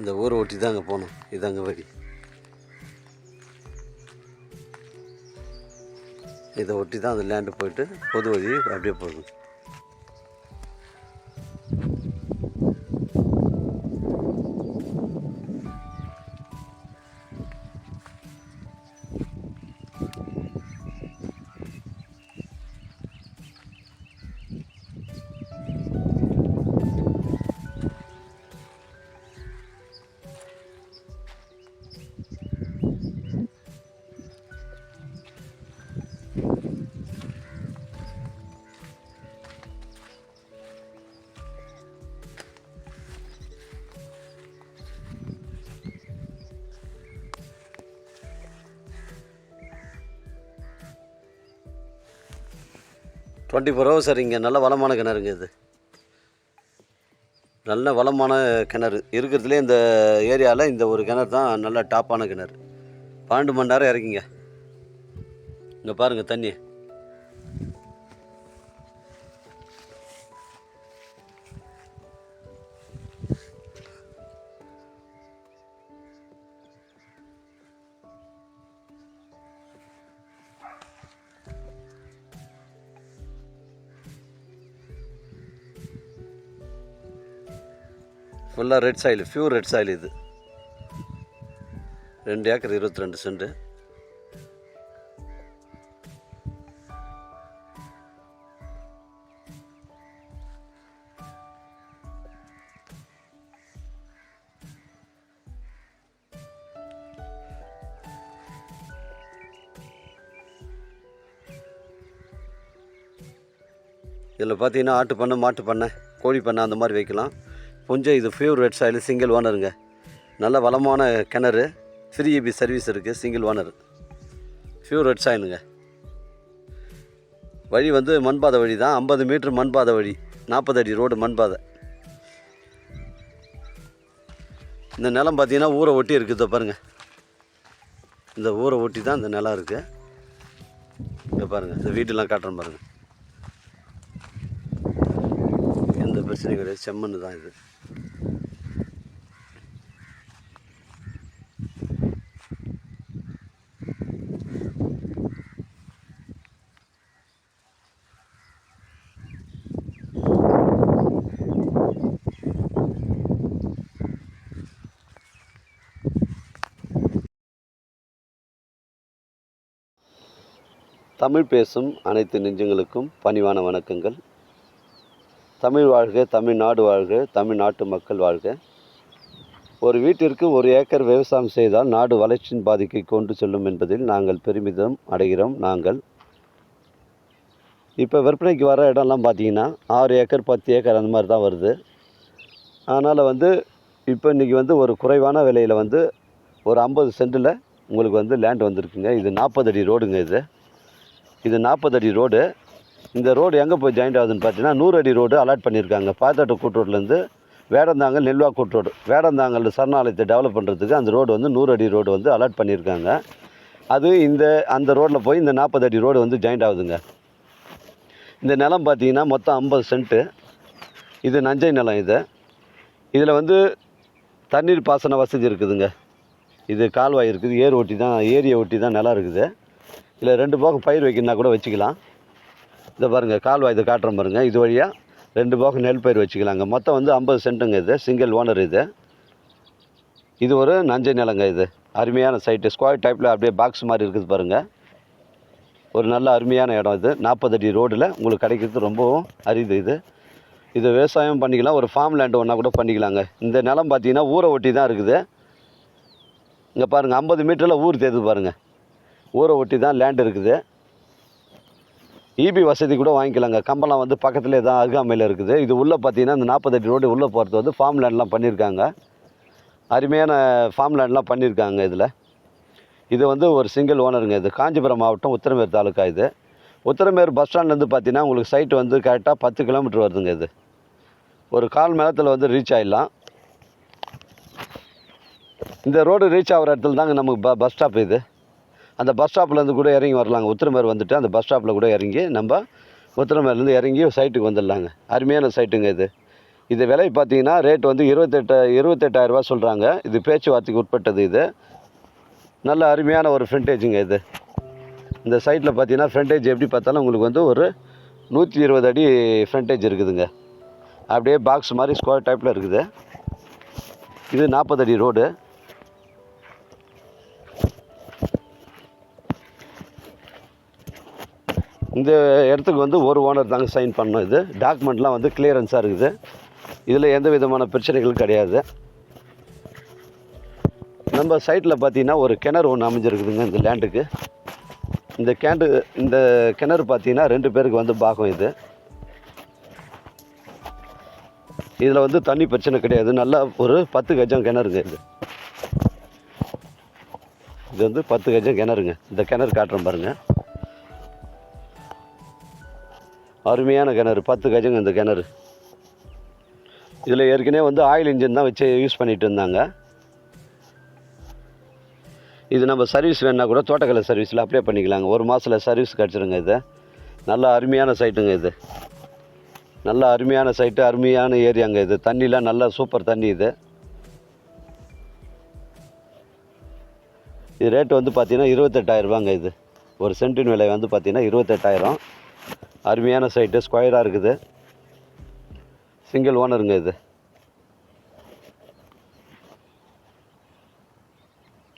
இந்த ஊரை ஒட்டி தான் அங்கே போகணும் இதாங்க வழி. இதை ஒட்டி தான் அந்த லேண்டு போயிட்டு பொது வழி அப்படியே போகுது. டுவெண்ட்டி ஃபோர் ஹவர்ஸ் சார் இங்கே நல்ல வளமான கிணறுங்க இது. நல்ல வளமான கிணறு. இருக்கிறதுலே இந்த ஏரியாவில் இந்த ஒரு கிணறு தான் நல்ல டாப்பான கிணறு. பன்னெண்டு மணி நேரம் இறக்கிங்க. இங்கே பாருங்கள் தண்ணி. ஃபுல்லாக red soil pure red soil இது. ரெண்டு ஏக்கர் இருபத்தி ரெண்டு சென்ட். இதில் பார்த்தீங்கன்னா ஆட்டு பண்ணை மாட்டு பண்ணை கோழி பண்ணை அந்த மாதிரி வைக்கலாம். கொஞ்சம் இது ஃபியூர் சாயில் சிங்கிள் ஓனருங்க நல்ல வளமான கிணறு ஃப்ரீ இபி சர்வீஸ் இருக்குது சிங்கிள் ஓனர் ஃபேவரட் சாயிலுங்க வழி வந்து மண்பாதை வழி தான். ஐம்பது மீட்ரு மண்பாதை வழி. நாற்பது அடி ரோடு மண்பாதை. இந்த நிலம் பார்த்தீங்கன்னா ஊரை ஒட்டி இருக்குது பாருங்கள் இந்த ஊரை ஒட்டி தான் இந்த நிலம் இருக்குது இங்கே பாருங்கள் இந்த வீட்டெல்லாம் காட்டுறேன் பாருங்கள் எந்த பிரச்சனையும் கிடையாது செம்மண் தான் இது. தமிழ் பேசும் அனைத்து நெஞ்சங்களுக்கும் பணிவான வணக்கங்கள். தமிழ் வாழ்க தமிழ்நாடு வாழ்க தமிழ்நாட்டு மக்கள் வாழ்க. ஒரு வீட்டிற்கு ஒரு ஏக்கர் விவசாயம் செய்தால் நாடு வளர்ச்சியின் பாதிக்கை கொண்டு செல்லும் என்பதில் நாங்கள் பெருமிதம் அடைகிறோம். நாங்கள் இப்போ விற்பனைக்கு வர இடம்லாம் பார்த்தீங்கன்னா ஆறு ஏக்கர் பத்து ஏக்கர் அந்த மாதிரி தான் வருது. அதனால் வந்து இப்போ இன்றைக்கி வந்து ஒரு குறைவான விலையில் வந்து ஒரு ஐம்பது சென்ட்டில் உங்களுக்கு வந்து லேண்ட் வந்திருக்குங்க. இது நாற்பது அடி ரோடுங்க இது. இது நாற்பது அடி ரோடு. இந்த ரோடு எங்கே போய் ஜாயிண்ட் ஆகுதுன்னு பார்த்தீங்கன்னா நூறு அடி ரோடு அலாட் பண்ணியிருக்காங்க. பாத்தாட்டு கூட்டுரோட்லேருந்து வேடந்தாங்கல் நெல்வா கூட்டோடு வேடந்தாங்கல் சரணாலயத்தை டெவலப் பண்ணுறதுக்கு அந்த ரோடு வந்து நூறு அடி ரோடு வந்து அலாட் பண்ணியிருக்காங்க. அது இந்த அந்த ரோட்டில் போய் இந்த நாற்பது அடி ரோடு வந்து ஜாயிண்ட் ஆகுதுங்க. இந்த நிலம் பார்த்தீங்கன்னா மொத்தம் ஐம்பது சென்ட்டு இது நஞ்சை நிலம் இது. இதில் வந்து தண்ணீர் பாசன வசதி இருக்குதுங்க. இது கால்வாய் இருக்குது. ஏர் ஒட்டி தான் ஏரியை ஒட்டி தான் நிலம் இருக்குது. இல்லை ரெண்டு போகம் பயிர் வைக்கணும்னா கூட வச்சுக்கலாம். இதை பாருங்கள் கால்வாய் இதை காட்டுறேன் பாருங்கள் இது வழியாக ரெண்டு போகம் நெல் பயிர் வச்சுக்கலாங்க மொத்தம் வந்து ஐம்பது சென்ட்டுங்க இது. சிங்கிள் ஓனர் இது. இது ஒரு நஞ்சை நிலங்க இது. அருமையான சைட்டு ஸ்கொயர் டைப்பில் அப்படியே பாக்ஸ் மாதிரி இருக்குது பாருங்கள் ஒரு நல்ல அருமையான இடம் இது. நாற்பது அடி ரோடில் உங்களுக்கு கிடைக்கிறது ரொம்பவும் அரிது இது. இது விவசாயம் பண்ணிக்கலாம். ஒரு ஃபார்ம் லேண்டு ஒன்றா கூட பண்ணிக்கலாங்க. இந்த நிலம் பார்த்தீங்கன்னா ஊரை ஒட்டி தான் இருக்குது. இங்கே பாருங்கள் ஐம்பது மீட்டரில் ஊர் தேர்து பாருங்கள் ஊரை ஒட்டி தான் லேண்ட் இருக்குது. இபி வசதி கூட வாங்கிக்கலாங்க. கம்பெல்லாம் வந்து பக்கத்துலேயே தான் அருகாமையில் இருக்குது. இது உள்ளே பார்த்தீங்கன்னா இந்த நாற்பது அடி ரோடு உள்ளே போகிறது வந்து ஃபார்ம் லேண்ட்லாம் பண்ணியிருக்காங்க அருமையான ஃபார்ம் லேண்ட்லாம் பண்ணியிருக்காங்க இதில். இது வந்து ஒரு சிங்கிள் ஓனருங்க இது. காஞ்சிபுரம் மாவட்டம் உத்தரமேர் தாலுக்கா இது. உத்தரமேர் பஸ் ஸ்டாண்ட்லேருந்து பார்த்தீங்கன்னா உங்களுக்கு சைட் வந்து கரெக்டாக பத்து கிலோமீட்டர் வருதுங்க இது. ஒரு கால் மேலத்தில் வந்து ரீச் ஆகிடலாம் இந்த ரோடு ரீச் ஆகிற இடத்துல தாங்க நமக்கு ப பஸ் ஸ்டாப் இது. அந்த பஸ் ஸ்டாப்லேருந்து கூட இறங்கி வரலாங்க. உத்திரமேர் வந்துட்டு அந்த பஸ் ஸ்டாப்பில் கூட இறங்கி நம்ம உத்திரமேர்லேருந்து இறங்கி சைட்டுக்கு வந்துடலாங்க. அருமையான சைட்டுங்க இது. இது விலை பார்த்தீங்கன்னா ரேட் வந்து இருபத்தெட்டு இருபத்தெட்டாயிரரூபா சொல்கிறாங்க இது பேச்சுவார்த்தைக்கு உட்பட்டது இது. நல்ல அருமையான ஒரு ஃப்ரண்டேஜுங்க இது. இந்த சைட்டில் பார்த்தீங்கன்னா ஃப்ரண்டேஜ் எப்படி பார்த்தாலும் உங்களுக்கு வந்து ஒரு நூற்றி இருபது அடி ஃப்ரண்டேஜ் இருக்குதுங்க. அப்படியே பாக்ஸ் மாதிரி ஸ்கொயர் டைப்பில் இருக்குது. இது நாற்பது அடி ரோடு இந்த இடத்துக்கு வந்து ஒரு ஓனர் தாங்க சைன் பண்ணோம் இது. டாக்குமெண்ட்லாம் வந்து கிளியரன்ஸாக இருக்குது. இதில் எந்த விதமான பிரச்சனைகளும் கிடையாது. நம்ம சைட்டில் பார்த்தீங்கன்னா ஒரு கிணறு ஒன்று அமைஞ்சிருக்குதுங்க இந்த லேண்டுக்கு இந்த கேண்டு இந்த கிணறு பார்த்தீங்கன்னா ரெண்டு பேருக்கு வந்து பாகம் இது. இதில் வந்து தண்ணி பிரச்சனை கிடையாது. நல்லா ஒரு பத்து கஜம் கிணறுங்க இது. இது வந்து பத்து கஜம் கிணறுங்க. இந்த கிணறு காட்டுறேன் பாருங்கள் அருமையான கிணறு பத்து கஜங்க இந்த கிணறு. இதில் ஏற்கனவே வந்து ஆயில் இன்ஜின் தான் வச்சு யூஸ் பண்ணிகிட்டு இருந்தாங்க. இது நம்ம சர்வீஸ் வேணுன்னா கூட தோட்டக்கலை சர்வீஸில் அப்ளை பண்ணிக்கலாங்க. ஒரு மாதத்தில் சர்வீஸ் கிடச்சிருங்க இது. நல்ல அருமையான சைட்டுங்க இது. நல்ல அருமையான சைட்டு அருமையான ஏரியாங்க இது. தண்ணிலாம் நல்லா சூப்பர் தண்ணி இது. இது ரேட்டு வந்து பார்த்திங்கன்னா இருபத்தெட்டாயிரரூபாங்க இது. ஒரு சென்டின் விலை வந்து பார்த்திங்கன்னா இருபத்தெட்டாயிரம். அருமையான சைட்டு ஸ்கொயராக இருக்குது. சிங்கிள் ஓனருங்க இது.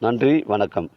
நன்றி வணக்கம்.